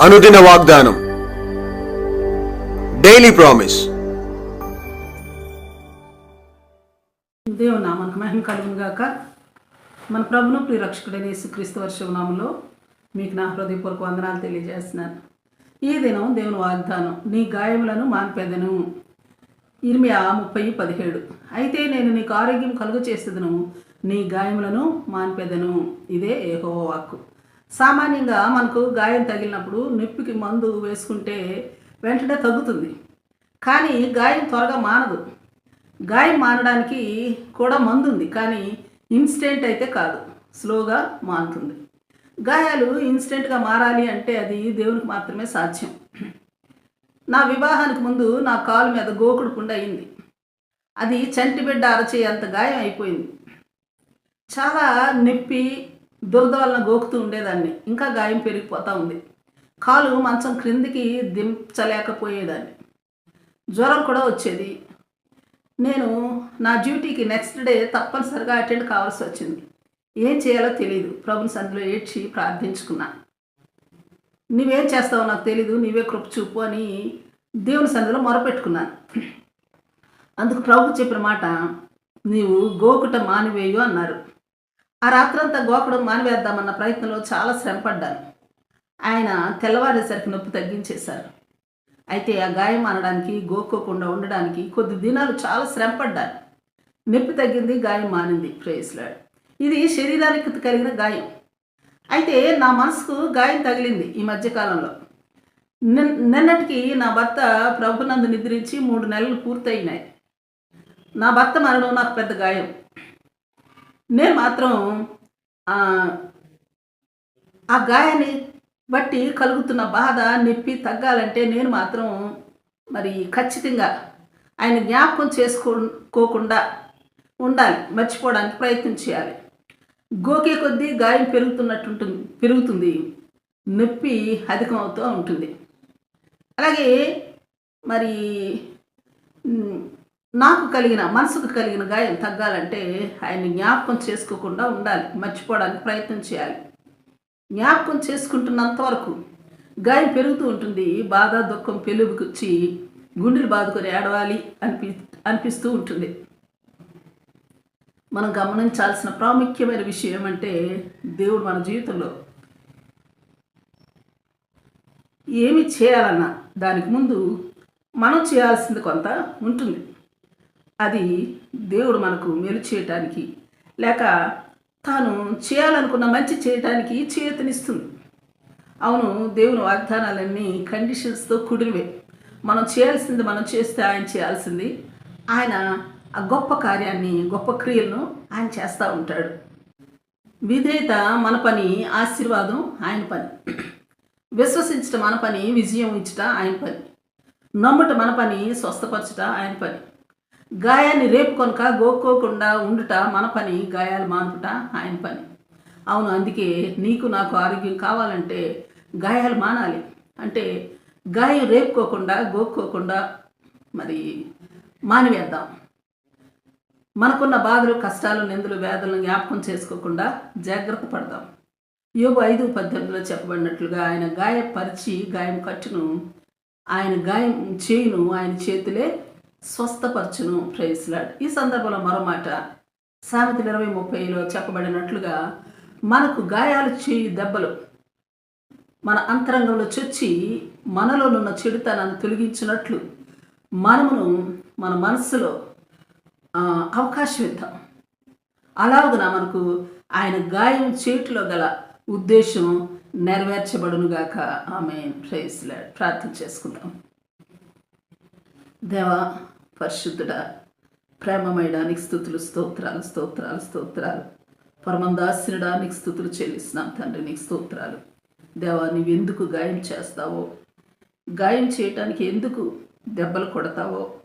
అనుదిన వాగ్దానం. Daily promise దేవుని నామానికి మహిమ కలుగును గాక మన ప్రభును ప్రియరక్షకుడైన యేసుక్రీస్తు వర్షనామంలో మీకు నా హృదయపూర్వక వందనాలు తెలియజేస్తున్నాను. ఈ దినం దేవుని వాగ్దానం నీ గాయములను మాన్పెదను. ఇరిమియా ముప్పై పదిహేడు. అయితే నేను నీకు ఆరోగ్యం కలుగు చేసేదను నీ గాయములను మాన్పెదను. ఇదే ఏహో వాక్కు. సామాన్యంగా మనకు గాయం తగిలినప్పుడు నొప్పికి మందు వేసుకుంటే వెంటనే తగ్గుతుంది. కానీ గాయం త్వరగా మానదు. గాయం మానడానికి కూడా మందు ఉంది కానీ ఇన్స్టెంట్ అయితే కాదు. స్లోగా మానుతుంది గాయాలు ఇన్స్టెంట్గా మారాలి అంటే అది దేవునికి మాత్రమే సాధ్యం. నా వివాహానికి ముందు నా కాలు మీద గోకుడు పుండు అయింది. అది చంటి బిడ్డ అరచేయంత గాయం అయిపోయింది. చాలా నొప్పి దురద వలన గోకుతూ ఉండేదాన్ని. ఇంకా గాయం పెరిగిపోతూ ఉంది. కాలు మంచం క్రిందికి దించలేకపోయేదాన్ని. జ్వరం కూడా వచ్చేది. నేను నా డ్యూటీకి నెక్స్ట్ డే తప్పనిసరిగా అటెండ్ కావాల్సి వచ్చింది. ఏం చేయాలో తెలియదు ప్రభుని సందులో ఏడ్చి ప్రార్థించుకున్నా. నువ్వేం చేస్తావో నాకు తెలీదు. నీవే కృప చూపు అని దేవుని సందులో మొరపెట్టుకున్నాను అందుకు ప్రభు చెప్పిన మాట నీవు గోకుట మానివేయు అన్నారు. ఆ రాత్రంతా గోకడం మానివేద్దామన్న ప్రయత్నంలో చాలా శ్రమపడ్డాను. ఆయన తెల్లవారేసరికి నొప్పి తగ్గించేశారు. అయితే ఆ గాయం అనడానికి గోక్కోకుండా ఉండడానికి కొద్ది దినాలు చాలా శ్రమపడ్డాను. నొప్పి తగ్గింది గాయం మానింది ప్రేయస్లాడ్. ఇది శరీరానికి కలిగిన గాయం. అయితే నా మనసుకు గాయం తగిలింది ఈ మధ్యకాలంలో నిన్- నిన్నటికి నా భర్త ప్రభునందు నిద్రించి మూడు నెలలు పూర్తయినాయి. నా భర్త మరణం నాకు పెద్ద గాయం. నేను మాత్రం ఆ, గాయాన్ని బట్టి కలుగుతున్న బాధ నొప్పి తగ్గాలంటే నేను మాత్రం మరి ఖచ్చితంగా ఆయన జ్ఞాపకం చేసుకోకుండా ఉండాలి మర్చిపోవడానికి ప్రయత్నం చేయాలి. గోకే కొద్దీ గాయం పెరుగుతున్నట్టుంటుంది పెరుగుతుంది. నొప్పి అధికమవుతూ ఉంటుంది. అలాగే మరి నాకు కలిగిన మనసుకు కలిగిన గాయం తగ్గాలంటే ఆయన్ని జ్ఞాపకం చేసుకోకుండా ఉండాలి మర్చిపోవడానికి ప్రయత్నం చేయాలి. జ్ఞాపకం చేసుకుంటున్నంత వరకు గాయం పెరుగుతూ ఉంటుంది బాధ దుఃఖం పెలుగుకొచ్చి గుండెలు బాదుకొని ఏడవాలి అనిపి అనిపిస్తూ ఉంటుంది. మనం గమనించాల్సిన ప్రాముఖ్యమైన విషయం ఏమంటే దేవుడు మన జీవితంలో ఏమి చేయాలన్నా దానికి ముందు మనం చేయాల్సింది కొంత ఉంటుంది. అది దేవుడు మనకు మేలు చేయటానికి లేక తాను చేయాలనుకున్న మంచి చేయటానికి చేతనిస్తుంది. అవును దేవుని వాగ్దానాలన్నీ కండిషన్స్తో కూడినవే. మనం చేయాల్సింది మనం చేస్తే ఆయన చేయాల్సింది. ఆయన ఆ గొప్ప కార్యాన్ని గొప్ప క్రియలను ఆయన చేస్తూ ఉంటాడు. విధేయత మన పని ఆశీర్వాదం ఆయన పని. విశ్వసించటం మన పని విజయం ఇచ్చట ఆయన పని. నమ్ముట మన పని స్వస్థపరచట ఆయన పని. గాయాన్ని రేపు కొనక గోక్కోకుండా ఉండుట మన పని గాయాలు మానుపుట ఆయన పని. అవును అందుకే నీకు నాకు ఆరోగ్యం కావాలంటే గాయాలు మానాలి. అంటే గాయం రేపుకోకుండా గోక్కోకుండా మరి మానివేద్దాం. మనకున్న బాధలు కష్టాలు నిందులు వేదనలు జ్ఞాపకం చేసుకోకుండా జాగ్రత్త పడదాం. యోగు ఐదు పద్దెనిమిదిలో చెప్పబడినట్లుగా ఆయన గాయపరిచి గాయం కట్టును ఆయన గాయం చేయును ఆయన చేతులే స్వస్థపరచును ప్రేయస్లాడ్ ఈ సందర్భంలో మరో మాట సామెతలు ఇరవై ముప్పైలో చెప్పబడినట్లుగా మనకు గాయాలు చేయి దెబ్బలు మన అంతరంగంలో చొచ్చి మనలోనున్న చెడుతనాన్ని తొలగించినట్లు మనమును మన మనస్సులో అవకాశం ఇద్దాం. అలాగున మనకు ఆయన గాయం చేతిలో గల ఉద్దేశం నెరవేర్చబడునుగాక. ఆమె ప్రేస్లా ప్రార్థన చేసుకుందాం. దేవా పరిశుద్ధుడ ప్రేమమయడానికి స్థుతులు స్తోత్రాలు స్తోత్రాలు స్తోత్రాలు. పరమందాసినడానికి స్థుతులు చెల్లిస్తున్నాం తండ్రి నీకు స్తోత్రాలు. దేవా నీవెందుకు గాయం చేస్తావో? గాయం చేయటానికి ఎందుకు దెబ్బలు కొడతావో?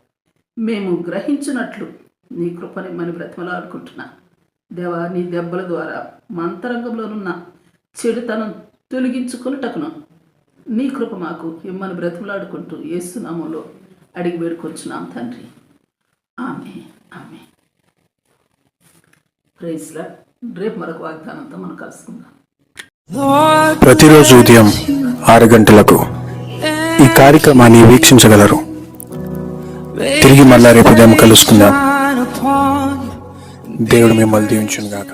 మేము గ్రహించినట్లు నీ కృపని మన బ్రతిమలాడుకుంటున్నా. దేవా నీ దెబ్బల ద్వారా మా అంతరంగంలోనున్న చెడుతనం తొలగించుకున్నటకును నీ కృప మాకు ఇమ్మని బ్రతిమలాడుకుంటూ ఏసునామంలో అడిగి వేడుకొచ్చున్నాం తండ్రి. ఆమె ఆమె ప్రైజ్లా రేపు మరొక వాగ్దానంతో మనం కలుసుకుందాం. ప్రతిరోజు ఉదయం ఆరు గంటలకు ఈ కార్యక్రమాన్ని వీక్షించగలరు. తిరిగి మళ్ళా రేపు ఉదయం కలుసుకుందాం దేవుడు మిమ్మల్ని దీవించును గాక